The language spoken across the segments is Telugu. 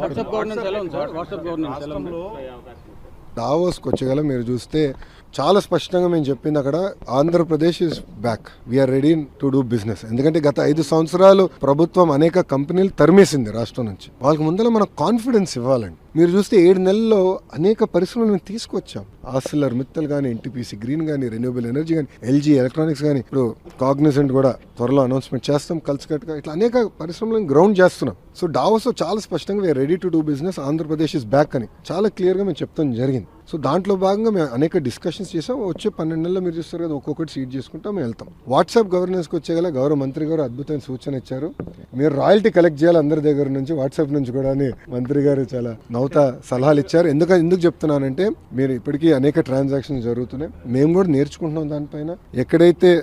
వాట్సాప్ గవర్నెన్స్ ఎలా ఉంది సార్. వాట్సాప్ గవర్నెన్స్ ఎలా ఉంది. దావోస్కి వచ్చేగల మీరు చూస్తే చాలా స్పష్టంగా మేము చెప్పింది అక్కడ Andhra Pradesh is back we are ready to do business ఎందుకంటే గత ఐదు సంవత్సరాలు ప్రభుత్వం అనేక కంపెనీలు తరిమేసింది రాష్ట్రం నుంచి. వాళ్ళకి ముందర మనకు కాన్ఫిడెన్స్ ఇవ్వాలండి. మీరు చూస్తే ఏడు నెలల్లో అనేక పరిశ్రమలు మేము తీసుకొచ్చాం. ఆసిలర్ మిత్తల్ కానీ ఎన్టీపీసీ గ్రీన్ కానీ రెన్యూబుల్ ఎనర్జీ కానీ ఎల్జీ ఎలక్ట్రానిక్స్ కానీ ఇప్పుడు కాగ్నిజెంట్ కూడా త్వరలో అనౌన్స్మెంట్ చేస్తాం కలిసికట్టుగా ఇట్లా అనేక పరిశ్రమలను గ్రౌండ్ చేస్తున్నాం. సో డావోస్ చాలా స్పష్టంగా ready to do business Andhra Pradesh is back అని చాలా క్లియర్గా మేము చెప్తాం జరిగింది. సో దాంట్లో భాగంగా మేము అనేక డిస్కషన్స్ చేసాం. వచ్చే పన్నెండు నెలల్లో మీరు చూస్తారు కదా ఒక్కొక్కటి సీట్ చేసుకుంటాం మేము వెళ్తాం. వాట్సాప్ గవర్నెన్స్కి వచ్చేగల గౌరవ మంత్రి గారు అద్భుతమైన సూచన ఇచ్చారు. మీరు రాయల్టీ కలెక్ట్ చేయాలి అందరి దగ్గర నుంచి వాట్సాప్ నుంచి కూడా అని మంత్రి గారు చాలా నౌత సలహాలు ఇచ్చారు. ఎందుకు ఎందుకు చెప్తున్నానంటే మీరు ఇప్పటికీ అనేక ట్రాన్సాక్షన్స్ జరుగుతున్నాయి. మేము కూడా నేర్చుకుంటున్నాం దానిపైన. ఎక్కడైతే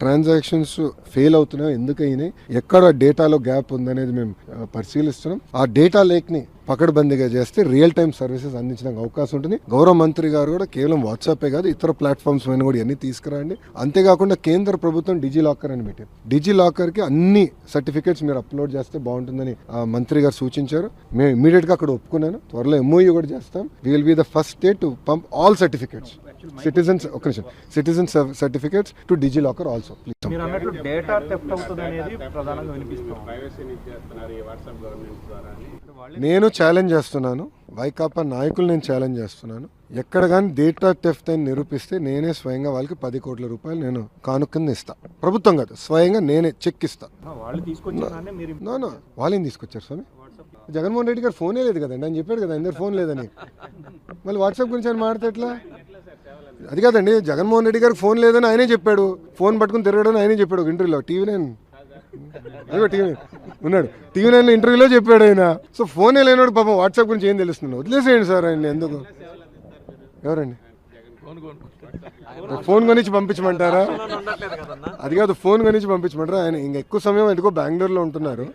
ట్రాన్సాక్షన్స్ ఫెయిల్ అవుతున్నాయో ఎందుకు అయినాయి ఎక్కడ డేటాలో గ్యాప్ ఉందనేది మేము పరిశీలిస్తున్నాం. ఆ డేటా లేక్ని పకడ్బందీగా చేస్తే రియల్ టైం సర్వీసెస్ అందించడానికి అవకాశం ఉంటుంది. గౌరవ మంత్రి గారు కూడా కేవలం వాట్సాపే కాదు ఇతర ప్లాట్ఫామ్స్ పైన కూడా ఇవన్నీ తీసుకురండి. అంతేకాకుండా కేంద్ర ప్రభుత్వం డిజీ లాకర్ అని పెట్టింది డిజీ లాకర్కి అన్ని సర్టిఫికేట్స్ మీరు అప్లోడ్ చేస్తే బాగుంటుందని మంత్రి గారు సూచించారు. మేము ఇమీడియట్గా అక్కడ ఒప్పుకున్నాను. త్వరలో ఎంఓయూ కూడా చేస్తాం. Will be the first state to pump all certificates citizens ఒక నిమిషం. Citizen certificates to DigiLocker also. Please మీరు డేటా థెఫ్ట్ అవుతుంది అనేది ప్రధానంగా వినిపిస్తుంది అని. నేను ఛాలెంజ్ చేస్తున్నాను. వైకాపా నాయకులు నేను ఛాలెంజ్ చేస్తున్నాను. ఎక్కడ కానీ డేటా టెఫ్ట్ అని నిరూపిస్తే నేనే స్వయంగా వాళ్ళకి పది కోట్ల రూపాయలు నేను కానుకని ఇస్తా. ప్రభుత్వం కాదు స్వయంగా నేనే చెక్ ఇస్తా. వాళ్ళు తీసుకొచ్చిన మీరు నో నో వాళ్ళేం తీసుకొచ్చారు స్వామి? జగన్మోహన్ రెడ్డి గారు ఫోనే లేదు కదండి ఆయన చెప్పాడు కదా అందరు ఫోన్ లేదని. మళ్ళీ వాట్సాప్ గురించి ఆయన మాడితే ఎట్లా? అది కాదండి జగన్మోహన్ రెడ్డి గారికి ఫోన్ లేదని ఆయనే చెప్పాడు. ఫోన్ పట్టుకుని తిరగడని ఆయనే చెప్పాడు. ఒక ఇంటర్వ్యూలో టీవీ నైన్. అదిగో టీవీ ఉన్నాడు. టీవీ నైన్ ఇంటర్వ్యూలో చెప్పాడు ఆయన. సో ఫోనే లేనివాడు పాపం వాట్సాప్ గురించి ఏం తెలుస్తుంది. వదిలేసేయండి సార్ ఆయన ఎందుకు? ఎవరండి? ఫోన్ కొనిచ్చి పంపించమంటారా? అది కాదు ఫోన్ కొనిచ్చి పంపించమంటారా? ఆయన ఇంకా ఎక్కువ సమయం ఎందుకో బెంగళూరులో ఉంటున్నారు.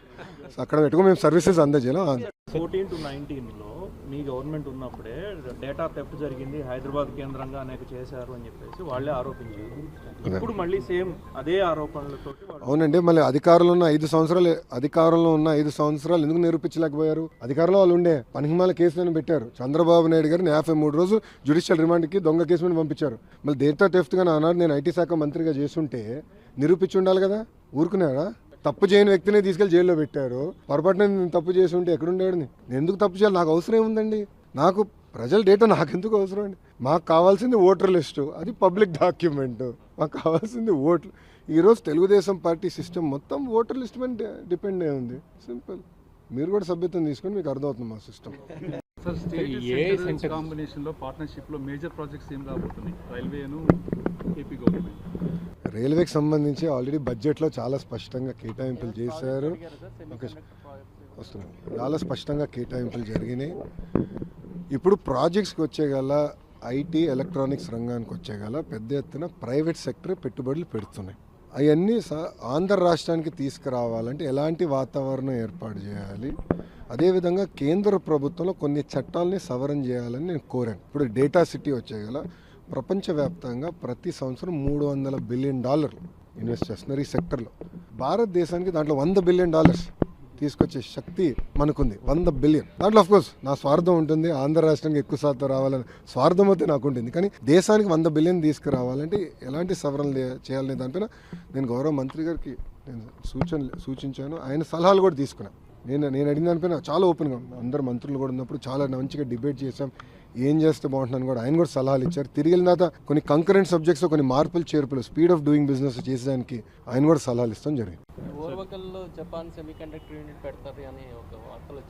అక్కడ పెట్టుకో మేము సర్వీసెస్ అందజేయాలి. ఫోర్టీన్ టు నైన్టీన్లో మీ గవర్నమెంట్ ఉన్నప్పుడే డేటా థెఫ్ట్ జరిగింది హైదరాబాద్ కేంద్రంగా అనేక చేశారు అని చెప్పేసి వాళ్ళే ఆరోపించారు. ఇప్పుడు మళ్ళీ సేమ్ అదే ఆరోపణలతో అవునండి మళ్ళీ అధికారంలో ఉన్న ఐదు సంవత్సరాలు అధికారంలో ఉన్న ఐదు సంవత్సరాలు ఎందుకు నిరూపించలేకపోయారు? అధికారంలో వాళ్ళు ఉండే పనిహిమాల కేసులను పెట్టారు. చంద్రబాబు నాయుడు గారిని యాభై మూడు రోజులు జ్యుడిషియల్ రిమాండ్కి దొంగ కేసు మీద పంపించారు. మళ్ళీ డేటా టెఫ్ట్గా ఆనాడు నేను ఐటీ శాఖ మంత్రిగా చేస్తుంటే నిరూపించి ఉండాలి కదా? ఊరుకున్నారా? తప్పు చేయని వ్యక్తిని తీసుకెళ్ళి జైల్లో పెట్టారు. పొరపాటున నేను తప్పు చేసి ఉంటే ఎక్కడుండేవాడు నేను ఎందుకు తప్పు చేయాలి? నాకు అవసరం ఏముందండి? నాకు ప్రజల డేటా నాకు ఎందుకు అవసరం అండి? మాకు కావాల్సింది ఓటర్ లిస్టు అది పబ్లిక్ డాక్యుమెంట్. మాకు కావాల్సింది ఓట్లు ఈరోజు తెలుగుదేశం పార్టీ సిస్టమ్ మొత్తం ఓటర్ లిస్ట్ మీద డిపెండ్ అయి ఉంది. సింపుల్. మీరు కూడా సభ్యత్వం తీసుకొని మీకు అర్థమవుతుంది మా సిస్టమ్. సార్ స్టేట్ సెంటర్ కాంబినేషన్లో పార్ట్నర్షిప్లో మేజర్ ప్రాజెక్ట్స్ ఏం రాబోతున్నాయి? రైల్వేను ఏపీ గవర్నమెంట్ రైల్వేకి సంబంధించి ఆల్రెడీ బడ్జెట్లో చాలా స్పష్టంగా కేటాయింపులు చేశారు. ఓకే. వస్తున్నాం చాలా స్పష్టంగా కేటాయింపులు జరిగినాయి. ఇప్పుడు ప్రాజెక్ట్స్కి వచ్చేగల ఐటీ ఎలక్ట్రానిక్స్ రంగానికి వచ్చేగల పెద్ద ఎత్తున ప్రైవేట్ సెక్టర్ పెట్టుబడులు పెడుతున్నాయి. అవన్నీ ఆంధ్ర రాష్ట్రానికి తీసుకురావాలంటే ఎలాంటి వాతావరణం ఏర్పాటు చేయాలి? అదేవిధంగా కేంద్ర ప్రభుత్వంలో కొన్ని చట్టాలని సవరణ చేయాలని నేను కోరాను. ఇప్పుడు డేటా సిటీ వచ్చేగల ప్రపంచవ్యాప్తంగా ప్రతి సంవత్సరం మూడు వందల బిలియన్ డాలర్లు ఇన్వెస్ట్ చేస్తున్నారు ఈ సెక్టర్లో. భారతదేశానికి దాంట్లో వంద బిలియన్ డాలర్స్ తీసుకొచ్చే శక్తి మనకుంది. వంద బిలియన్. దాంట్లో ఆఫ్ కోర్స్ నా స్వార్థం ఉంటుంది ఆంధ్ర రాష్ట్రానికి ఎక్కువ శాతం రావాలని స్వార్థం అయితే నాకు ఉంటుంది. కానీ దేశానికి వంద బిలియన్ తీసుకురావాలంటే ఎలాంటి సవరణలు చేయాలనే దానిపైన నేను గౌరవ మంత్రి గారికి నేను సూచనలు సూచించాను. ఆయన సలహాలు కూడా తీసుకున్నాను నేను నేను అడిగిన దానిపైన చాలా ఓపెన్గా ఉన్నాను అందరు మంత్రులు కూడా ఉన్నప్పుడు చాలా మంచిగా డిబేట్ చేసాం ఏం చేస్తే బాగుంటుందని కూడా ఆయన కూడా సలహాలు ఇచ్చారు. తిరిగి వెళ్ళిన తర్వాత కొన్ని కంకరెంట్ సబ్జెక్ట్స్ కొన్ని మార్పులు చేర్పులు స్పీడ్ ఆఫ్ డూయింగ్ బిజినెస్ చేసేదానికి ఆయన కూడా సలహాలు ఇస్తాం జరిగింది. జపాన్ యూనిట్ పెడతారు అని ఒక వార్తలు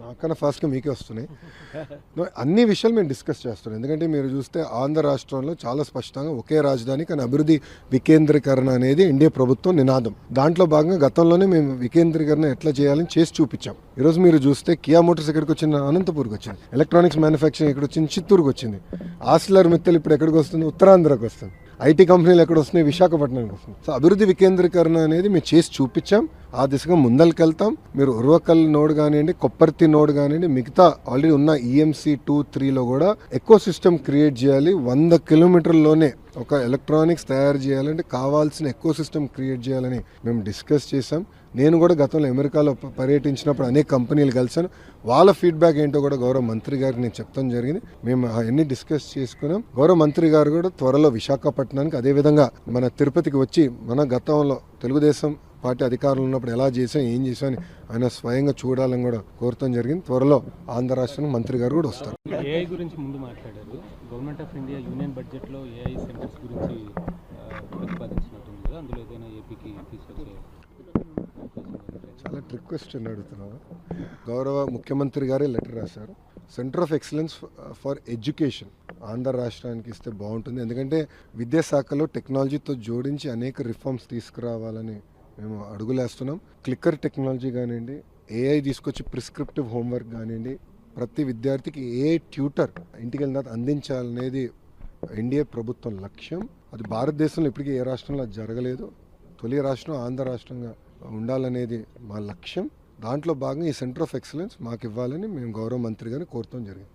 నాకన్నా ఫాస్ట్గా మీకే వస్తున్నాయి. అన్ని విషయాలు మేము డిస్కస్ చేస్తున్నాం. ఎందుకంటే మీరు చూస్తే ఆంధ్ర రాష్ట్రంలో చాలా స్పష్టంగా ఒకే రాజధాని కానీ అభివృద్ధి వికేంద్రీకరణ అనేది ఇండియా ప్రభుత్వం నినాదం. దాంట్లో భాగంగా గతంలోనే మేము వికేంద్రీకరణ ఎట్లా చేయాలని చేసి చూపించాం. ఈరోజు మీరు చూస్తే కియా మోటార్స్ ఎక్కడికి వచ్చింది? అనంతపూర్కి వచ్చింది. ఎలక్ట్రానిక్స్ మ్యానుఫ్యాక్చరింగ్ ఎక్కడ వచ్చింది? చిత్తూరుకి వచ్చింది. ఆస్లర్ మిత్తలు ఇప్పుడు ఎక్కడికి వస్తుంది? ఉత్తరాంధ్రకు వస్తుంది. ఐటీ కంపెనీలు ఎక్కడ వస్తున్నాయి? విశాఖపట్నానికి వస్తుంది సో అభివృద్ధి వికేంద్రీకరణ అనేది మేము చేసి చూపించాం. ఆ దిశగా ముందరికెళ్తాం మీరు ఉర్వకల్ నోడ్ కానివ్వండి కొప్పర్తి నోడ్ కానివ్వండి మిగతా ఆల్రెడీ ఉన్న ఈఎంసీ టూ త్రీలో కూడా ఎకో సిస్టమ్ క్రియేట్ చేయాలి. వంద కిలోమీటర్లోనే ఒక ఎలక్ట్రానిక్స్ తయారు చేయాలంటే కావాల్సిన ఎకో సిస్టమ్ క్రియేట్ చేయాలని మేము డిస్కస్ చేసాం నేను కూడా గతంలో అమెరికాలో పర్యటించినప్పుడు అనేక కంపెనీలు కలిసాను వాళ్ళ ఫీడ్బ్యాక్ ఏంటో కూడా గౌరవ మంత్రి గారికి నేను చెప్తాం జరిగింది. మేము అవన్నీ డిస్కస్ చేసుకున్నాం. గౌరవ మంత్రి గారు కూడా త్వరలో విశాఖపట్నానికి అదేవిధంగా మన తిరుపతికి వచ్చి మన గతంలో తెలుగుదేశం పార్టీ అధికారులు ఉన్నప్పుడు ఎలా చేసాం ఏం చేసాం అని ఆయన స్వయంగా చూడాలని కూడా కోరటం జరిగింది. త్వరలో ఆంధ్ర రాష్ట్రం మంత్రి గారు కూడా వస్తారు. ఏఐ గురించి ముందు మాట్లాడారు. గవర్నమెంట్ ఆఫ్ ఇండియా యూనియన్ బడ్జెట్లో ఏఐ సెంటర్స్ గురించి ప్రతిపాదించినట్టుంది అందులో ఏదైనా ఏపీకి తీసుకొచ్చే? చాలా ట్రిక్ క్వశ్చన్ అడుగుతున్నావు. గౌరవ ముఖ్యమంత్రి గారే లెటర్ రాశారు. Centre of excellence for education Andhra రాష్ట్రానికి ఇస్తే బాగుంటుంది. ఎందుకంటే విద్యాశాఖలో టెక్నాలజీతో జోడించి అనేక రిఫార్మ్స్ తీసుకురావాలని మేము అడుగులేస్తున్నాం. క్లిక్కర్ టెక్నాలజీ కానివ్వండి ఏఐ తీసుకొచ్చి ప్రిస్క్రిప్టివ్ హోంవర్క్ కానివ్వండి ప్రతి విద్యార్థికి ఏ ట్యూటర్ ఇంటికి వెళ్ళిన తర్వాత అందించాలనేది ఎన్డీఏ ప్రభుత్వం లక్ష్యం. అది భారతదేశంలో ఇప్పటికీ ఏ రాష్ట్రంలో అది జరగలేదు. తొలి రాష్ట్రం ఆంధ్ర రాష్ట్రంగా ఉండాలనేది మా లక్ష్యం. దాంట్లో భాగంగా ఈ సెంటర్ ఆఫ్ ఎక్సలెన్స్ మాకు ఇవ్వాలని మేము గౌరవ మంత్రి గారిని కోరుతాం జరిగింది.